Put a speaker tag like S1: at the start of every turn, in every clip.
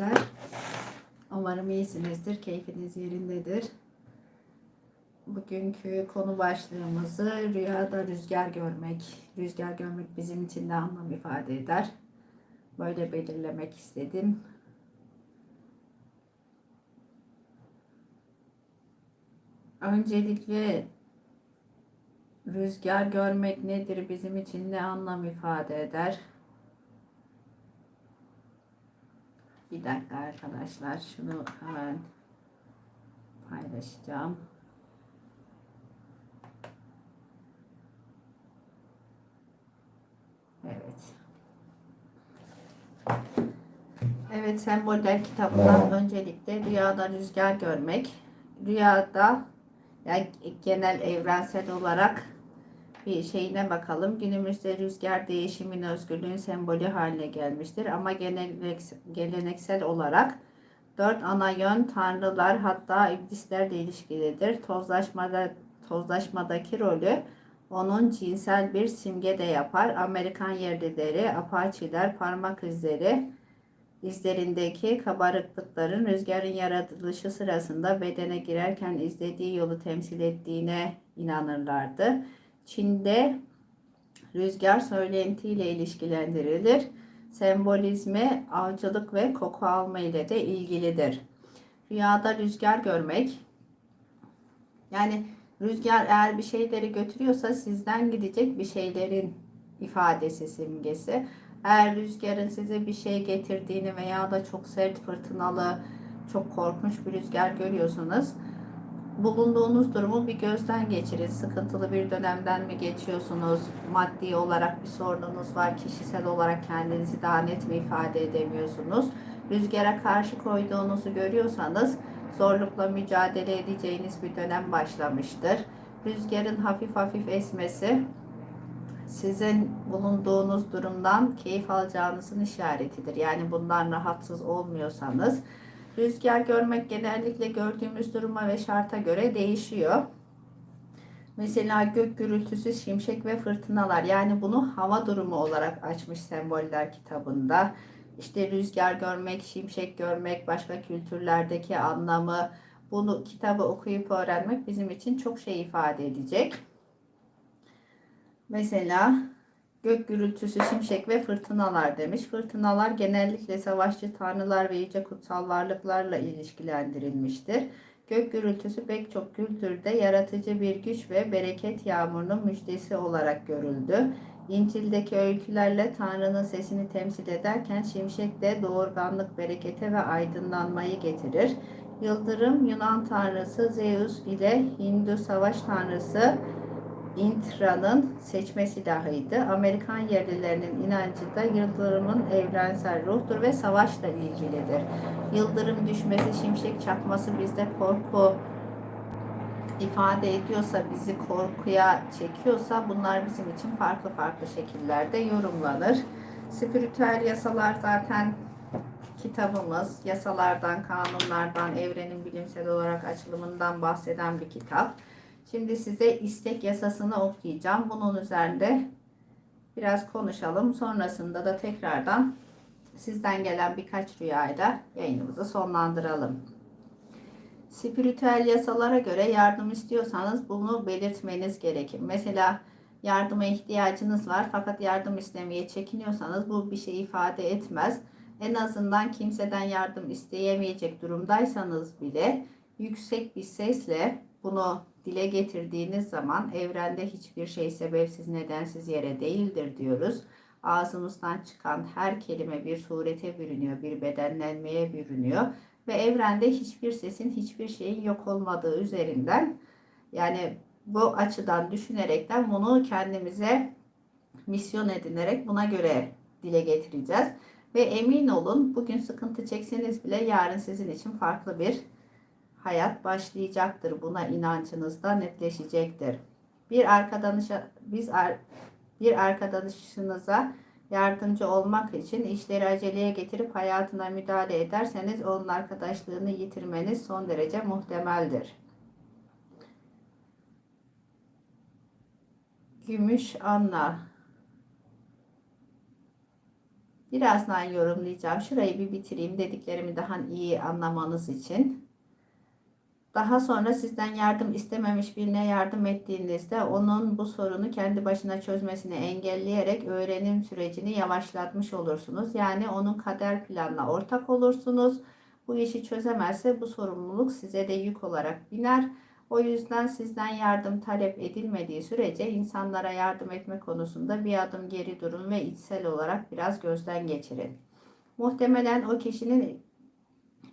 S1: arkadaşlar. Umarım iyisinizdir, keyfiniz yerindedir. Bugünkü konu başlığımızı rüyada rüzgar görmek. Rüzgar görmek bizim için ne anlam ifade eder? Böyle belirlemek istedim. Öncelikle rüzgar görmek nedir? Bizim için ne anlam ifade eder? Bir dakika arkadaşlar. Şunu hemen paylaşacağım. Evet. Evet semboller kitabından öncelikle rüyada rüzgar görmek. Rüyada yani genel evrensel olarak bir şeyine bakalım. Günümüzde rüzgar değişimin özgürlüğün sembolü haline gelmiştir. Ama geleneksel, olarak dört ana yön tanrılar hatta iblislerle ilişkilidir. Tozlaşmada tozlaşmadaki rolü onun cinsel bir simge de yapar. Amerikan yerlileri, apaçiler parmak izleri izlerindeki kabarıklıkların rüzgarın yaratılışı sırasında bedene girerken izlediği yolu temsil ettiğine inanırlardı. Çin'de rüzgar söylentiyle ilişkilendirilir. Sembolizmi avcılık ve koku alma ile de ilgilidir. Rüyada rüzgar görmek yani rüzgar eğer bir şeyleri götürüyorsa sizden gidecek bir şeylerin ifadesi simgesi. Eğer rüzgarın size bir şey getirdiğini veya da çok sert fırtınalı, çok korkunç bir rüzgar görüyorsanız bulunduğunuz durumu bir gözden geçirin. Sıkıntılı bir dönemden mi geçiyorsunuz? Maddi olarak bir sorununuz var. Kişisel olarak kendinizi daha net mi ifade edemiyorsunuz? Rüzgara karşı koyduğunuzu görüyorsanız zorlukla mücadele edeceğiniz bir dönem başlamıştır. Rüzgarın hafif hafif esmesi sizin bulunduğunuz durumdan keyif alacağınızın işaretidir. Yani bundan rahatsız olmuyorsanız rüzgar görmek genellikle gördüğümüz duruma ve şarta göre değişiyor. Mesela gök gürültüsü, şimşek ve fırtınalar. Yani bunu hava durumu olarak açmış semboller kitabında. İşte rüzgar görmek, şimşek görmek, başka kültürlerdeki anlamı, bunu kitabı okuyup öğrenmek bizim için çok şey ifade edecek. Mesela gök gürültüsü, şimşek ve fırtınalar demiş. Fırtınalar genellikle savaşçı tanrılar ve yüce kutsal varlıklarla ilişkilendirilmiştir. Gök gürültüsü pek çok kültürde yaratıcı bir güç ve bereket yağmurunun müjdesi olarak görüldü. İncil'deki öykülerle Tanrı'nın sesini temsil ederken şimşek de doğurganlık, berekete ve aydınlanmayı getirir. Yıldırım Yunan tanrısı Zeus ile Hindu savaş tanrısı Intra'nın seçme silahıydı. Amerikan yerlilerinin inancı da yıldırımın evrensel ruhtur ve savaşla ilgilidir. Yıldırım düşmesi, şimşek çakması bizde korku ifade ediyorsa, bizi korkuya çekiyorsa bunlar bizim için farklı farklı şekillerde yorumlanır. Spiritüel yasalar zaten kitabımız. Yasalardan, kanunlardan, evrenin bilimsel olarak açılımından bahseden bir kitap. Şimdi size istek yasasını okuyacağım. Bunun üzerinde biraz konuşalım. Sonrasında da tekrardan sizden gelen birkaç rüyayla yayınımızı sonlandıralım. Spiritüel yasalara göre yardım istiyorsanız bunu belirtmeniz gerekir. Mesela yardıma ihtiyacınız var fakat yardım istemeye çekiniyorsanız bu bir şey ifade etmez. En azından kimseden yardım isteyemeyecek durumdaysanız bile yüksek bir sesle bunu dile getirdiğiniz zaman evrende hiçbir şey sebepsiz nedensiz yere değildir diyoruz. Ağzımızdan çıkan her kelime bir surete bürünüyor, bir bedenlenmeye bürünüyor ve evrende hiçbir sesin, hiçbir şeyin yok olmadığı üzerinden yani bu açıdan düşünerekten bunu kendimize misyon edinerek buna göre dile getireceğiz. Ve emin olun bugün sıkıntı çekseniz bile yarın sizin için farklı bir hayat başlayacaktır. Buna inancınız da netleşecektir. Bir arkadaşa biz bir arkadaşınıza yardımcı olmak için işleri aceleye getirip hayatına müdahale ederseniz onun arkadaşlığını yitirmeniz son derece muhtemeldir. Gümüş Anna Birazdan yorumlayacağım. Şurayı bir bitireyim dediklerimi daha iyi anlamanız için. Daha sonra sizden yardım istememiş birine yardım ettiğinizde onun bu sorunu kendi başına çözmesini engelleyerek öğrenim sürecini yavaşlatmış olursunuz. Yani onun kader planına ortak olursunuz. Bu işi çözemezse bu sorumluluk size de yük olarak biner. O yüzden sizden yardım talep edilmediği sürece insanlara yardım etme konusunda bir adım geri durun ve içsel olarak biraz gözden geçirin. Muhtemelen o kişinin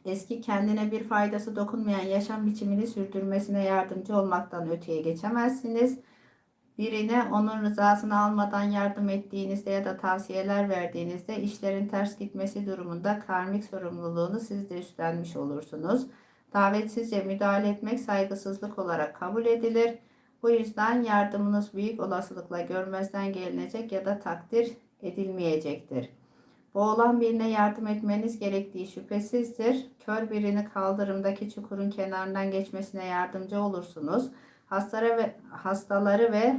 S1: eski kendine bir faydası dokunmayan yaşam biçimini sürdürmesine yardımcı olmaktan öteye geçemezsiniz. Birine onun rızasını almadan yardım ettiğinizde ya da tavsiyeler verdiğinizde işlerin ters gitmesi durumunda karmik sorumluluğunu siz de üstlenmiş olursunuz. Davetsizce müdahale etmek saygısızlık olarak kabul edilir. Bu yüzden yardımınız büyük olasılıkla görmezden gelinecek ya da takdir edilmeyecektir. Boğulan birine yardım etmeniz gerektiği şüphesizdir. Kör birini kaldırımdaki çukurun kenarından geçmesine yardımcı olursunuz. Hastalara ve hastaları ve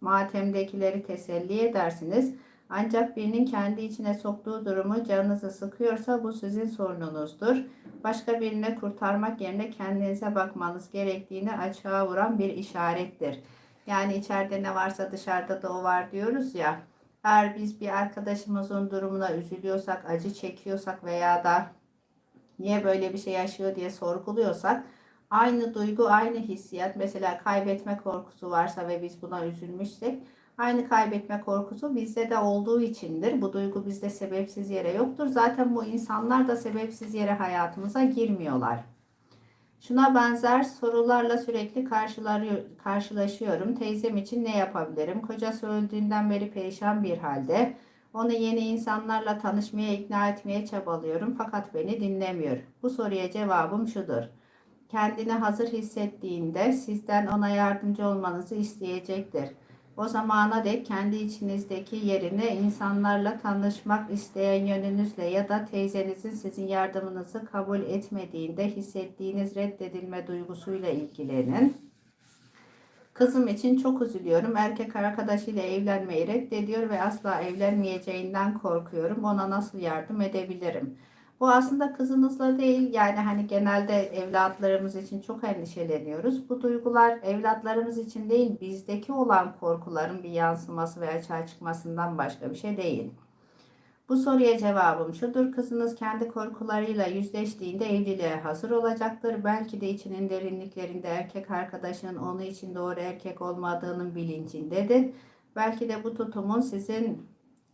S1: matemdekileri teselli edersiniz. Ancak birinin kendi içine soktuğu durumu canınızı sıkıyorsa bu sizin sorununuzdur. Başka birine kurtarmak yerine kendinize bakmanız gerektiğini açığa vuran bir işarettir. Yani içeride ne varsa dışarıda da o var diyoruz ya. Eğer biz bir arkadaşımızın durumuna üzülüyorsak, acı çekiyorsak veya da niye böyle bir şey yaşıyor diye sorguluyorsak aynı duygu, aynı hissiyat mesela kaybetme korkusu varsa ve biz buna üzülmüşsek aynı kaybetme korkusu bizde de olduğu içindir. Bu duygu bizde sebepsiz yere yoktur. Zaten bu insanlar da sebepsiz yere hayatımıza girmiyorlar. Şuna benzer sorularla sürekli karşılaşıyorum. Teyzem için ne yapabilirim? Kocası öldüğünden beri perişan bir halde. Onu yeni insanlarla tanışmaya ikna etmeye çabalıyorum fakat beni dinlemiyor. Bu soruya cevabım şudur. Kendini hazır hissettiğinde sizden ona yardımcı olmanızı isteyecektir. O zamana dek kendi içinizdeki yerini insanlarla tanışmak isteyen yönünüzle ya da teyzenizin sizin yardımınızı kabul etmediğinde hissettiğiniz reddedilme duygusuyla ilgilenin. Kızım için çok üzülüyorum. Erkek arkadaşıyla evlenmeyi reddediyor ve asla evlenmeyeceğinden korkuyorum. Ona nasıl yardım edebilirim? Bu aslında kızınızla değil yani hani genelde evlatlarımız için çok endişeleniyoruz. Bu duygular evlatlarımız için değil bizdeki olan korkuların bir yansıması ve açığa çıkmasından başka bir şey değil. Bu soruya cevabım şudur. Kızınız kendi korkularıyla yüzleştiğinde evliliğe hazır olacaktır. Belki de içinin derinliklerinde erkek arkadaşının onu için doğru erkek olmadığının bilincindedir. Belki de bu tutumun sizin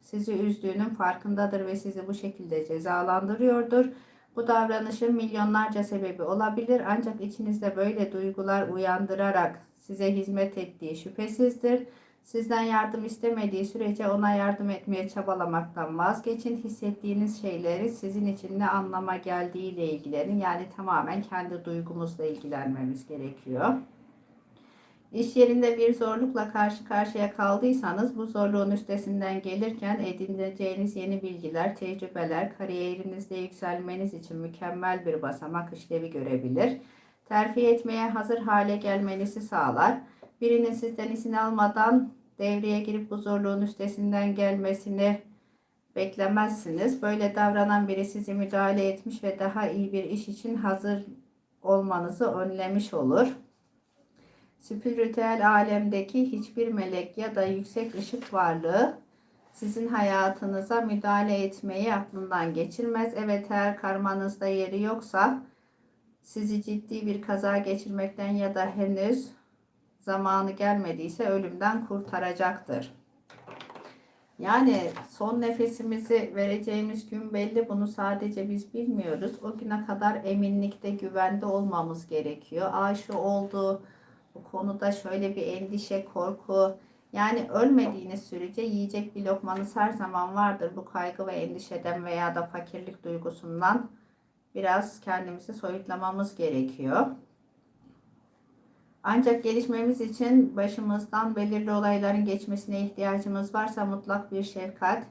S1: sizi üzdüğünün farkındadır ve sizi bu şekilde cezalandırıyordur. Bu davranışın milyonlarca sebebi olabilir ancak içinizde böyle duygular uyandırarak size hizmet ettiği şüphesizdir. Sizden yardım istemediği sürece ona yardım etmeye çabalamaktan vazgeçin. Hissettiğiniz şeyleri sizin için ne anlama geldiği ile ilgilenin. Yani tamamen kendi duygumuzla ilgilenmemiz gerekiyor. İş yerinde bir zorlukla karşı karşıya kaldıysanız bu zorluğun üstesinden gelirken edineceğiniz yeni bilgiler, tecrübeler kariyerinizde yükselmeniz için mükemmel bir basamak işlevi görebilir. Terfi etmeye hazır hale gelmenizi sağlar. Birinin sizden izin almadan devreye girip bu zorluğun üstesinden gelmesini beklemezsiniz. Böyle davranan biri sizi müdahale etmiş ve daha iyi bir iş için hazır olmanızı önlemiş olur spiritüel alemdeki hiçbir melek ya da yüksek ışık varlığı sizin hayatınıza müdahale etmeyi aklından geçirmez. Evet eğer karmanızda yeri yoksa sizi ciddi bir kaza geçirmekten ya da henüz zamanı gelmediyse ölümden kurtaracaktır. Yani son nefesimizi vereceğimiz gün belli. Bunu sadece biz bilmiyoruz. O güne kadar eminlikte, güvende olmamız gerekiyor. Aa şu oldu, bu konuda şöyle bir endişe, korku yani ölmediğiniz sürece yiyecek bir lokmanız her zaman vardır. Bu kaygı ve endişeden veya da fakirlik duygusundan biraz kendimizi soyutlamamız gerekiyor. Ancak gelişmemiz için başımızdan belirli olayların geçmesine ihtiyacımız varsa mutlak bir şefkat,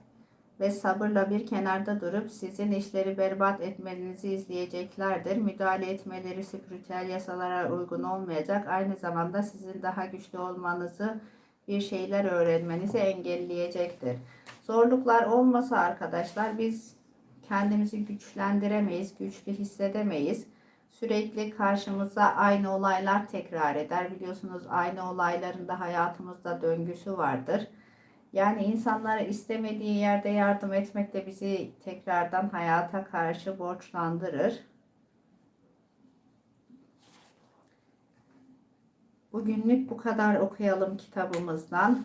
S1: ve sabırla bir kenarda durup sizin işleri berbat etmenizi izleyeceklerdir. Müdahale etmeleri spiritüel yasalara uygun olmayacak. Aynı zamanda sizin daha güçlü olmanızı bir şeyler öğrenmenizi engelleyecektir. Zorluklar olmasa arkadaşlar biz kendimizi güçlendiremeyiz, güçlü hissedemeyiz. Sürekli karşımıza aynı olaylar tekrar eder. Biliyorsunuz aynı olayların da hayatımızda döngüsü vardır. Yani insanlara istemediği yerde yardım etmek de bizi tekrardan hayata karşı borçlandırır. Bugünlük bu kadar okuyalım kitabımızdan.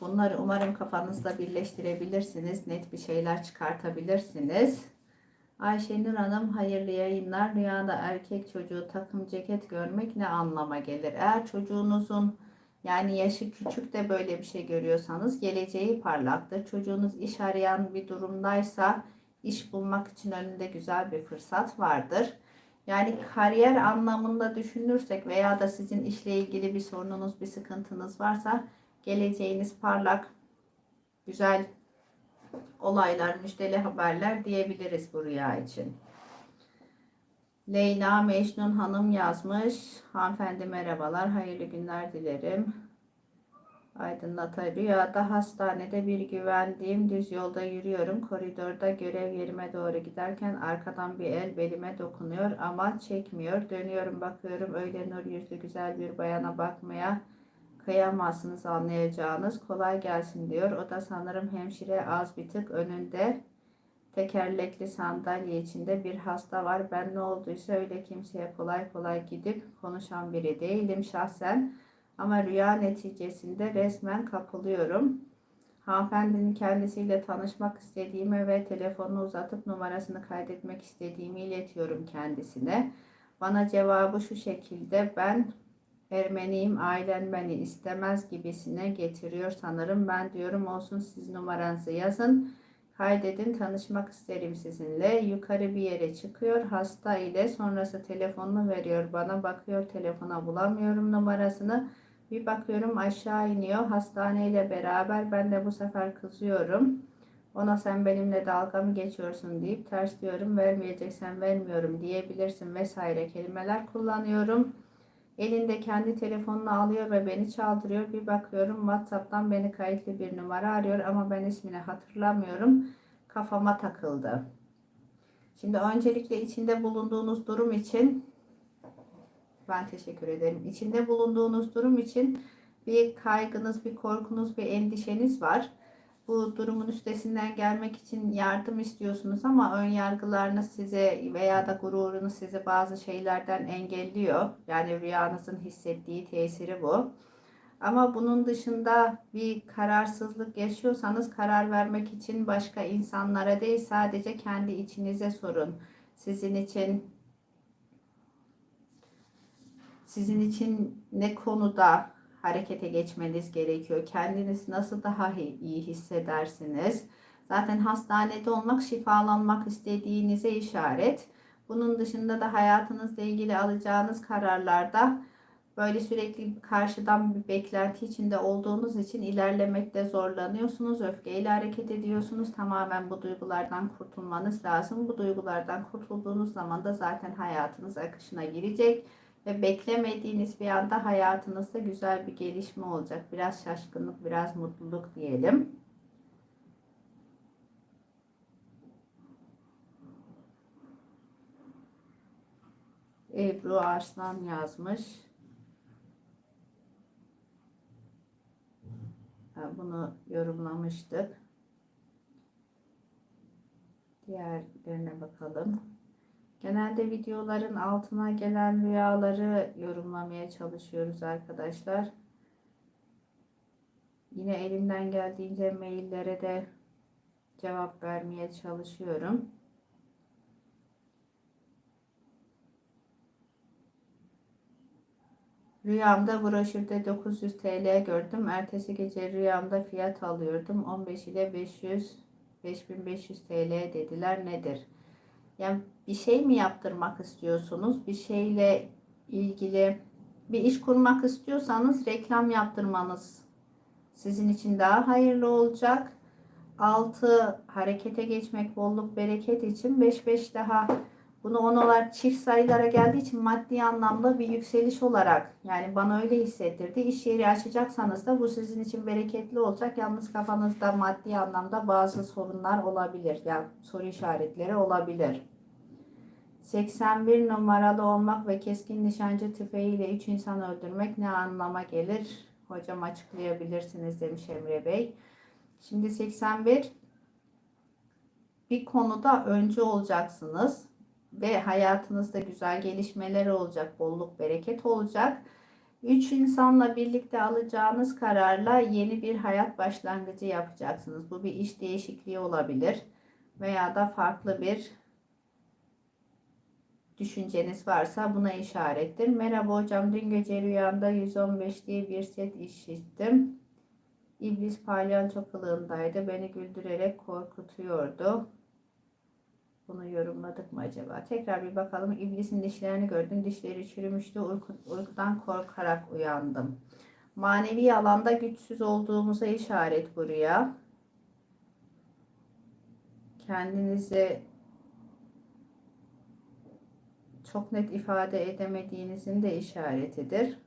S1: Bunları umarım kafanızda birleştirebilirsiniz. Net bir şeyler çıkartabilirsiniz. Ayşenur Hanım hayırlı yayınlar. Rüyada erkek çocuğu takım ceket görmek ne anlama gelir? Eğer çocuğunuzun yani yaşı küçük de böyle bir şey görüyorsanız geleceği parlaktır. Çocuğunuz iş arayan bir durumdaysa iş bulmak için önünde güzel bir fırsat vardır. Yani kariyer anlamında düşünürsek veya da sizin işle ilgili bir sorununuz, bir sıkıntınız varsa geleceğiniz parlak, güzel olaylar, müjdeli haberler diyebiliriz bu rüya için. Leyla Mecnun Hanım yazmış. Hanımefendi merhabalar, hayırlı günler dilerim. Aydınlata rüyada hastanede bir güvendiğim düz yolda yürüyorum. Koridorda görev yerime doğru giderken arkadan bir el belime dokunuyor ama çekmiyor. Dönüyorum bakıyorum öyle nur yüzlü güzel bir bayana bakmaya kıyamazsınız anlayacağınız. Kolay gelsin diyor. O da sanırım hemşire az bir tık önünde tekerlekli sandalye içinde bir hasta var. Ben ne olduysa öyle kimseye kolay kolay gidip konuşan biri değilim şahsen. Ama rüya neticesinde resmen kapılıyorum. Hanımefendinin kendisiyle tanışmak istediğimi ve telefonunu uzatıp numarasını kaydetmek istediğimi iletiyorum kendisine. Bana cevabı şu şekilde ben Ermeniyim ailen beni istemez gibisine getiriyor sanırım. Ben diyorum olsun siz numaranızı yazın. Kaydedin tanışmak isterim sizinle. Yukarı bir yere çıkıyor. Hasta ile sonrası telefonunu veriyor. Bana bakıyor telefona bulamıyorum numarasını. Bir bakıyorum aşağı iniyor. Hastaneyle beraber ben de bu sefer kızıyorum. Ona sen benimle dalga mı geçiyorsun deyip ters diyorum. Vermeyeceksen vermiyorum diyebilirsin vesaire kelimeler kullanıyorum. Elinde kendi telefonunu alıyor ve beni çaldırıyor. Bir bakıyorum WhatsApp'tan beni kayıtlı bir numara arıyor ama ben ismini hatırlamıyorum. Kafama takıldı. Şimdi öncelikle içinde bulunduğunuz durum için ben teşekkür ederim. İçinde bulunduğunuz durum için bir kaygınız, bir korkunuz, bir endişeniz var. Bu durumun üstesinden gelmek için yardım istiyorsunuz ama ön yargılarınız size veya da gururunuz sizi bazı şeylerden engelliyor. Yani rüyanızın hissettiği tesiri bu. Ama bunun dışında bir kararsızlık yaşıyorsanız karar vermek için başka insanlara değil sadece kendi içinize sorun. Sizin için sizin için ne konuda harekete geçmeniz gerekiyor. Kendiniz nasıl daha iyi hissedersiniz? Zaten hastanede olmak şifalanmak istediğinize işaret. Bunun dışında da hayatınızla ilgili alacağınız kararlarda böyle sürekli karşıdan bir beklenti içinde olduğunuz için ilerlemekte zorlanıyorsunuz. Öfkeyle hareket ediyorsunuz. Tamamen bu duygulardan kurtulmanız lazım. Bu duygulardan kurtulduğunuz zaman da zaten hayatınız akışına girecek ve beklemediğiniz bir anda hayatınızda güzel bir gelişme olacak. Biraz şaşkınlık, biraz mutluluk diyelim. Ebru Arslan yazmış. Bunu yorumlamıştık. Diğerlerine bakalım. Genelde videoların altına gelen rüyaları yorumlamaya çalışıyoruz arkadaşlar. Yine elimden geldiğince maillere de cevap vermeye çalışıyorum. Rüyamda broşürde 900 TL gördüm. Ertesi gece rüyamda fiyat alıyordum. 15 ile 500 5500 TL dediler. Nedir? Yani bir şey mi yaptırmak istiyorsunuz? Bir şeyle ilgili bir iş kurmak istiyorsanız reklam yaptırmanız sizin için daha hayırlı olacak. 6 harekete geçmek bolluk bereket için 5 5 daha Bunu onalar çift sayılara geldiği için maddi anlamda bir yükseliş olarak yani bana öyle hissettirdi. İş yeri açacaksanız da bu sizin için bereketli olacak. Yalnız kafanızda maddi anlamda bazı sorunlar olabilir. Yani soru işaretleri olabilir. 81 numaralı olmak ve keskin nişancı tüfeğiyle 3 insan öldürmek ne anlama gelir? Hocam açıklayabilirsiniz demiş Emre Bey. Şimdi 81 bir konuda önce olacaksınız ve hayatınızda güzel gelişmeler olacak, bolluk, bereket olacak. Üç insanla birlikte alacağınız kararla yeni bir hayat başlangıcı yapacaksınız. Bu bir iş değişikliği olabilir veya da farklı bir düşünceniz varsa buna işarettir. Merhaba hocam dün gece rüyamda 115 diye bir set işittim. İblis palyaço kılığındaydı. Beni güldürerek korkutuyordu. Bunu yorumladık mı acaba? Tekrar bir bakalım. İblisin dişlerini gördüm. Dişleri çürümüştü. Uyku, uykudan korkarak uyandım. Manevi alanda güçsüz olduğumuza işaret bu rüya. Kendinizi çok net ifade edemediğinizin de işaretidir.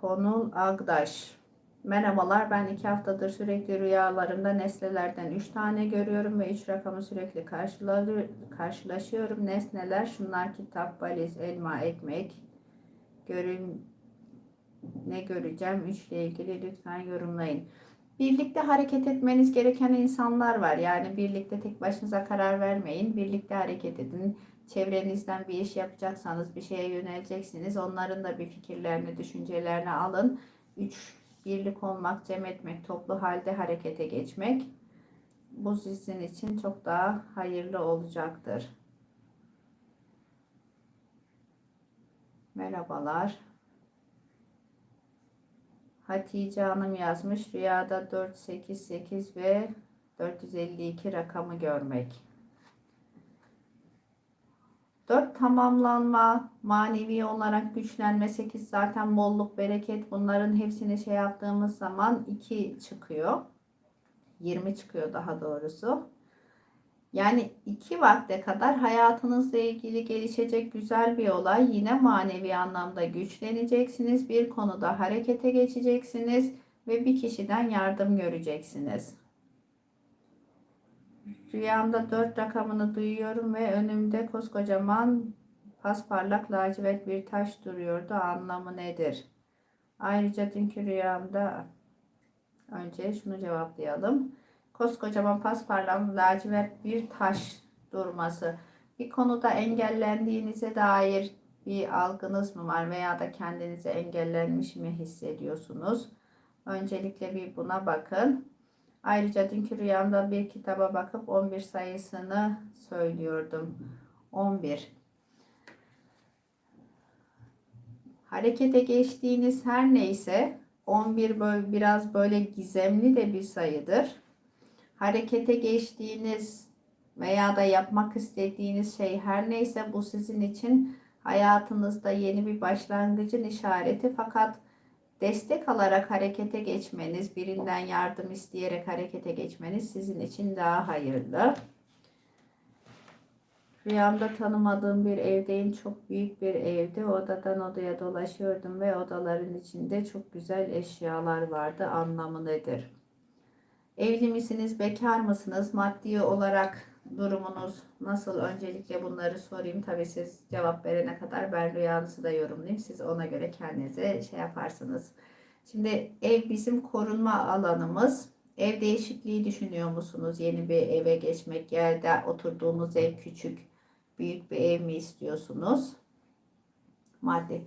S1: Konul Agdaş. Merhabalar ben iki haftadır sürekli rüyalarımda nesnelerden üç tane görüyorum ve üç rakamı sürekli karşılaşıyorum. Nesneler şunlar kitap, valiz, elma, ekmek. Görün ne göreceğim? Üçle ilgili lütfen yorumlayın. Birlikte hareket etmeniz gereken insanlar var. Yani birlikte tek başınıza karar vermeyin. Birlikte hareket edin. Çevrenizden bir iş yapacaksanız bir şeye yöneleceksiniz. Onların da bir fikirlerini, düşüncelerini alın. Üç birlik olmak, cem etmek, toplu halde harekete geçmek bu sizin için çok daha hayırlı olacaktır. Merhabalar. Hatice Hanım yazmış. Rüyada 488 ve 452 rakamı görmek. 4 tamamlanma, manevi olarak güçlenme, 8 zaten bolluk, bereket bunların hepsini şey yaptığımız zaman 2 çıkıyor. 20 çıkıyor daha doğrusu. Yani iki vakte kadar hayatınızla ilgili gelişecek güzel bir olay. Yine manevi anlamda güçleneceksiniz. Bir konuda harekete geçeceksiniz ve bir kişiden yardım göreceksiniz. Rüyamda dört rakamını duyuyorum ve önümde koskocaman pasparlak lacivert bir taş duruyordu. Anlamı nedir? Ayrıca dünkü rüyamda önce şunu cevaplayalım. Koskocaman pasparlak lacivert bir taş durması. Bir konuda engellendiğinize dair bir algınız mı var veya da kendinizi engellenmiş mi hissediyorsunuz? Öncelikle bir buna bakın. Ayrıca dünkü rüyamda bir kitaba bakıp 11 sayısını söylüyordum. 11. Harekete geçtiğiniz her neyse 11 böyle biraz böyle gizemli de bir sayıdır. Harekete geçtiğiniz veya da yapmak istediğiniz şey her neyse bu sizin için hayatınızda yeni bir başlangıcın işareti fakat destek alarak harekete geçmeniz, birinden yardım isteyerek harekete geçmeniz sizin için daha hayırlı. Rüyamda tanımadığım bir evdeyim. Çok büyük bir evde. Odadan odaya dolaşıyordum ve odaların içinde çok güzel eşyalar vardı. Anlamı nedir? Evli misiniz, bekar mısınız? Maddi olarak durumunuz nasıl? Öncelikle bunları sorayım. Tabii siz cevap verene kadar ben rüyanızı da yorumlayayım. Siz ona göre kendinize şey yaparsınız. Şimdi ev bizim korunma alanımız. Ev değişikliği düşünüyor musunuz? Yeni bir eve geçmek da oturduğunuz ev küçük, büyük bir ev mi istiyorsunuz? Maddi.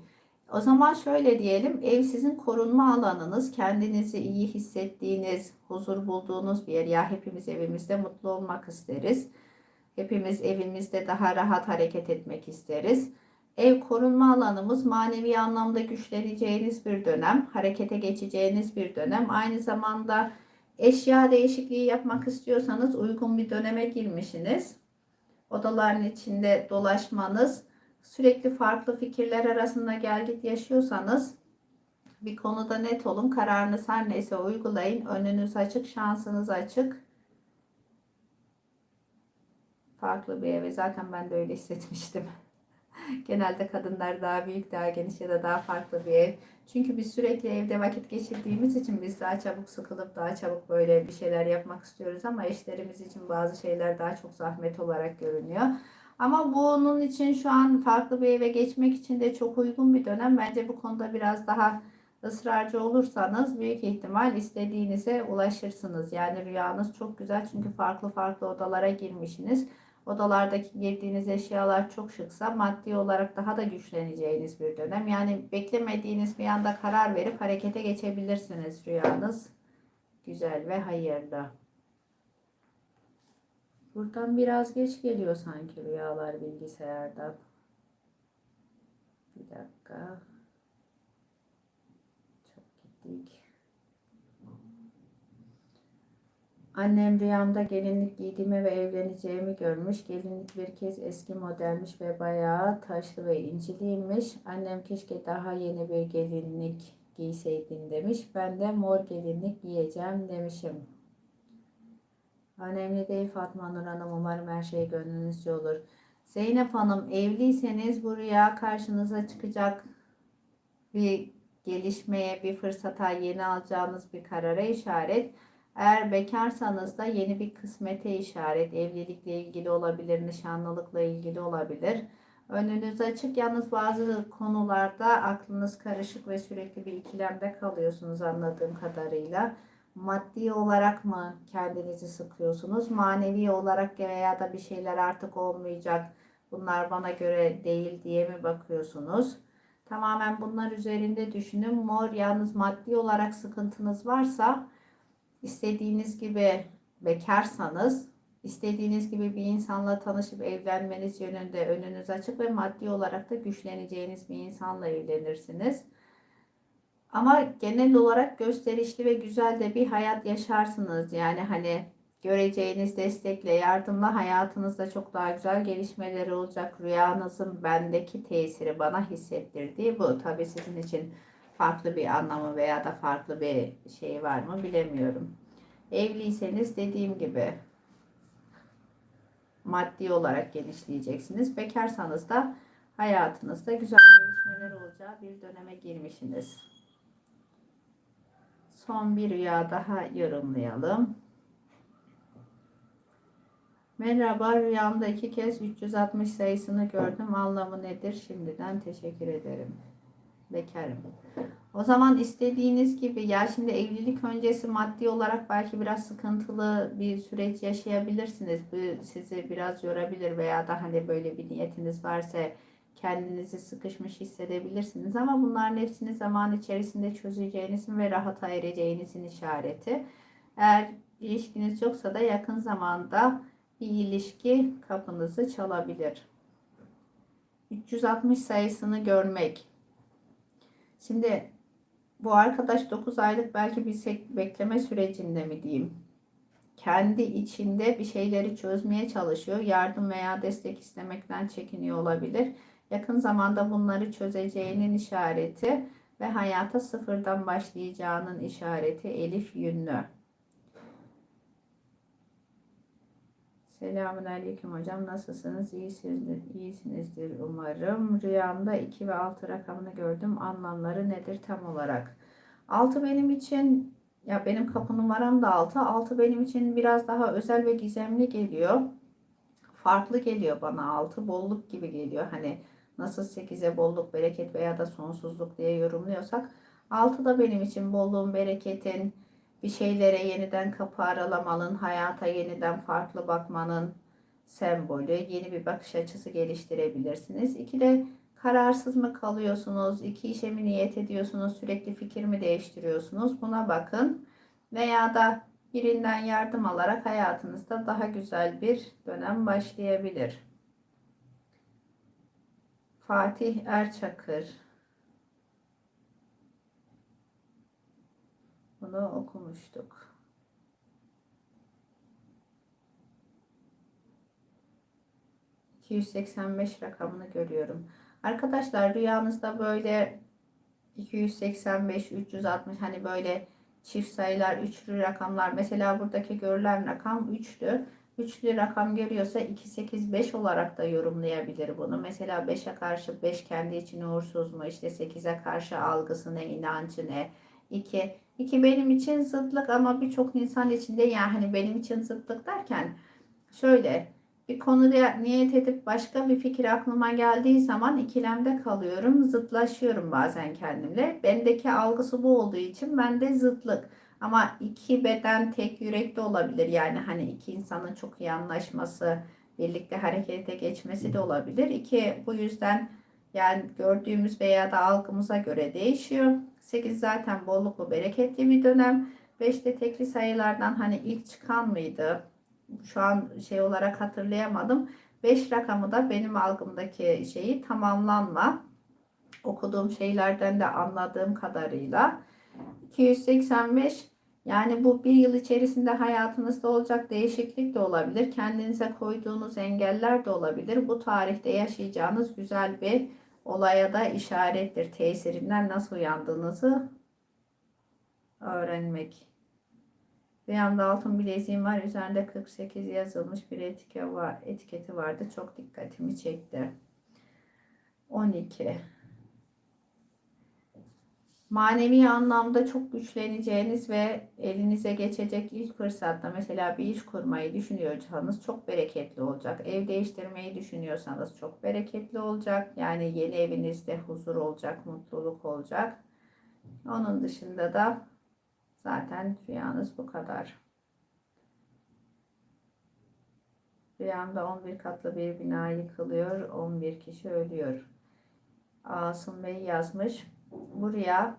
S1: O zaman şöyle diyelim, ev sizin korunma alanınız, kendinizi iyi hissettiğiniz, huzur bulduğunuz bir yer. Ya hepimiz evimizde mutlu olmak isteriz. Hepimiz evimizde daha rahat hareket etmek isteriz. Ev korunma alanımız manevi anlamda güçleneceğiniz bir dönem, harekete geçeceğiniz bir dönem. Aynı zamanda eşya değişikliği yapmak istiyorsanız uygun bir döneme girmişsiniz. Odaların içinde dolaşmanız, sürekli farklı fikirler arasında gel git yaşıyorsanız Bir konuda net olun. Kararınız her neyse uygulayın. Önünüz açık, şansınız açık. Farklı bir eve zaten ben de öyle hissetmiştim. Genelde kadınlar daha büyük, daha geniş ya da daha farklı bir ev. Çünkü biz sürekli evde vakit geçirdiğimiz için biz daha çabuk sıkılıp daha çabuk böyle bir şeyler yapmak istiyoruz ama eşlerimiz için bazı şeyler daha çok zahmet olarak görünüyor. Ama bunun için şu an farklı bir eve geçmek için de çok uygun bir dönem. Bence bu konuda biraz daha ısrarcı olursanız büyük ihtimal istediğinize ulaşırsınız. Yani rüyanız çok güzel çünkü farklı farklı odalara girmişsiniz. Odalardaki girdiğiniz eşyalar çok şıksa maddi olarak daha da güçleneceğiniz bir dönem. Yani beklemediğiniz bir anda karar verip harekete geçebilirsiniz rüyanız. Güzel ve hayırlı. Buradan biraz geç geliyor sanki rüyalar bilgisayardan. Bir dakika. Çok gittik. Annem rüyamda gelinlik giydiğimi ve evleneceğimi görmüş. Gelinlik bir kez eski modelmiş ve bayağı taşlı ve inciliymiş. Annem keşke daha yeni bir gelinlik giyseydin demiş. Ben de mor gelinlik giyeceğim demişim. Önemli değil Fatma Nur Hanım. Umarım her şey gönlünüzce olur. Zeynep Hanım evliyseniz bu rüya karşınıza çıkacak bir gelişmeye, bir fırsata, yeni alacağınız bir karara işaret. Eğer bekarsanız da yeni bir kısmete işaret. Evlilikle ilgili olabilir, nişanlılıkla ilgili olabilir. Önünüz açık yalnız bazı konularda aklınız karışık ve sürekli bir ikilemde kalıyorsunuz anladığım kadarıyla. Maddi olarak mı kendinizi sıkıyorsunuz? Manevi olarak veya da bir şeyler artık olmayacak. Bunlar bana göre değil diye mi bakıyorsunuz? Tamamen bunlar üzerinde düşünün. Mor yalnız maddi olarak sıkıntınız varsa istediğiniz gibi bekarsanız istediğiniz gibi bir insanla tanışıp evlenmeniz yönünde önünüz açık ve maddi olarak da güçleneceğiniz bir insanla evlenirsiniz. Ama genel olarak gösterişli ve güzel de bir hayat yaşarsınız. Yani hani göreceğiniz destekle, yardımla hayatınızda çok daha güzel gelişmeleri olacak. Rüyanızın bendeki tesiri bana hissettirdiği bu. Tabii sizin için farklı bir anlamı veya da farklı bir şey var mı bilemiyorum. Evliyseniz dediğim gibi maddi olarak genişleyeceksiniz. Bekarsanız da hayatınızda güzel gelişmeler olacağı bir döneme girmişsiniz. Son bir rüya daha yorumlayalım. Merhaba, rüyamda iki kez 360 sayısını gördüm. Anlamı nedir? Şimdiden teşekkür ederim. Bekarım. O zaman istediğiniz gibi ya şimdi evlilik öncesi maddi olarak belki biraz sıkıntılı bir süreç yaşayabilirsiniz. Bu sizi biraz yorabilir veya da hani böyle bir niyetiniz varsa kendinizi sıkışmış hissedebilirsiniz ama bunların hepsini zaman içerisinde çözeceğinizin ve rahata ereceğinizin işareti. Eğer ilişkiniz yoksa da yakın zamanda bir ilişki kapınızı çalabilir. 360 sayısını görmek. Şimdi bu arkadaş 9 aylık belki bir bekleme sürecinde mi diyeyim? Kendi içinde bir şeyleri çözmeye çalışıyor. Yardım veya destek istemekten çekiniyor olabilir. Yakın zamanda bunları çözeceğinin işareti ve hayata sıfırdan başlayacağının işareti Elif Yünlü. Selamun Aleyküm hocam. Nasılsınız? İyisinizdir, iyisinizdir umarım. Rüyamda 2 ve 6 rakamını gördüm. Anlamları nedir tam olarak? 6 benim için ya benim kapı numaram da 6. 6 benim için biraz daha özel ve gizemli geliyor. Farklı geliyor bana 6. Bolluk gibi geliyor. Hani nasıl 8'e bolluk, bereket veya da sonsuzluk diye yorumluyorsak 6 da benim için bolluğun, bereketin, bir şeylere yeniden kapı aralamanın, hayata yeniden farklı bakmanın sembolü. Yeni bir bakış açısı geliştirebilirsiniz. İki de kararsız mı kalıyorsunuz? İki işe mi niyet ediyorsunuz? Sürekli fikir mi değiştiriyorsunuz? Buna bakın. Veya da birinden yardım alarak hayatınızda daha güzel bir dönem başlayabilir. Fatih Erçakır Bunu okumuştuk. ...285 rakamını görüyorum. Arkadaşlar rüyanızda böyle 285, 360 hani böyle çift sayılar, üçlü rakamlar. Mesela buradaki görülen rakam üçlü. Üçlü rakam görüyorsa 2, 8, 5 olarak da yorumlayabilir bunu. Mesela 5'e karşı 5 kendi için uğursuz mu? İşte 8'e karşı algısı ne, inancı ne? 2. 2 benim için zıtlık ama birçok insan için de yani hani benim için zıtlık derken şöyle bir konuda niyet edip başka bir fikir aklıma geldiği zaman ikilemde kalıyorum. Zıtlaşıyorum bazen kendimle. Bendeki algısı bu olduğu için bende zıtlık. Ama iki beden tek yürek de olabilir. Yani hani iki insanın çok iyi anlaşması, birlikte harekete geçmesi de olabilir. İki bu yüzden yani gördüğümüz veya da algımıza göre değişiyor. 8 zaten bolluklu bereketli bir dönem. 5 de tekli sayılardan hani ilk çıkan mıydı? Şu an şey olarak hatırlayamadım. 5 rakamı da benim algımdaki şeyi tamamlanma. Okuduğum şeylerden de anladığım kadarıyla 285 yani bu bir yıl içerisinde hayatınızda olacak değişiklik de olabilir. Kendinize koyduğunuz engeller de olabilir. Bu tarihte yaşayacağınız güzel bir olaya da işarettir. Tesirinden nasıl uyandığınızı öğrenmek. Rüyamda altın bileziğim var. Üzerinde 48 yazılmış bir etiketi, var, etiketi vardı. Çok dikkatimi çekti. 12. Manevi anlamda çok güçleneceğiniz ve elinize geçecek ilk fırsatta mesela bir iş kurmayı düşünüyorsanız çok bereketli olacak. Ev değiştirmeyi düşünüyorsanız çok bereketli olacak. Yani yeni evinizde huzur olacak, mutluluk olacak. Onun dışında da zaten rüyanız bu kadar. Rüyamda 11 katlı bir bina yıkılıyor, 11 kişi ölüyor. Asım Bey yazmış. Buraya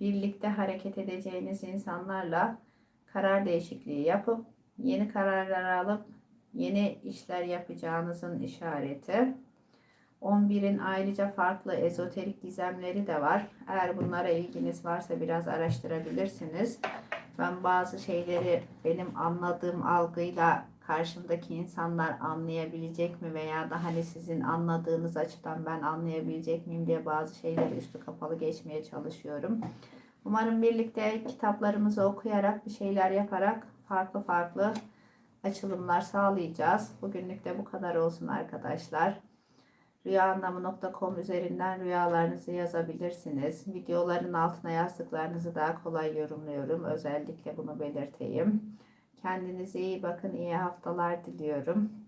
S1: birlikte hareket edeceğiniz insanlarla karar değişikliği yapıp yeni kararlar alıp yeni işler yapacağınızın işareti. 11'in ayrıca farklı ezoterik gizemleri de var. Eğer bunlara ilginiz varsa biraz araştırabilirsiniz. Ben bazı şeyleri benim anladığım algıyla karşımdaki insanlar anlayabilecek mi veya da hani sizin anladığınız açıdan ben anlayabilecek miyim diye bazı şeyleri üstü kapalı geçmeye çalışıyorum. Umarım birlikte kitaplarımızı okuyarak bir şeyler yaparak farklı farklı açılımlar sağlayacağız. Bugünlük de bu kadar olsun arkadaşlar. Rüyaanlamı.com üzerinden rüyalarınızı yazabilirsiniz. Videoların altına yazdıklarınızı daha kolay yorumluyorum. Özellikle bunu belirteyim. Kendinize iyi bakın. iyi haftalar diliyorum.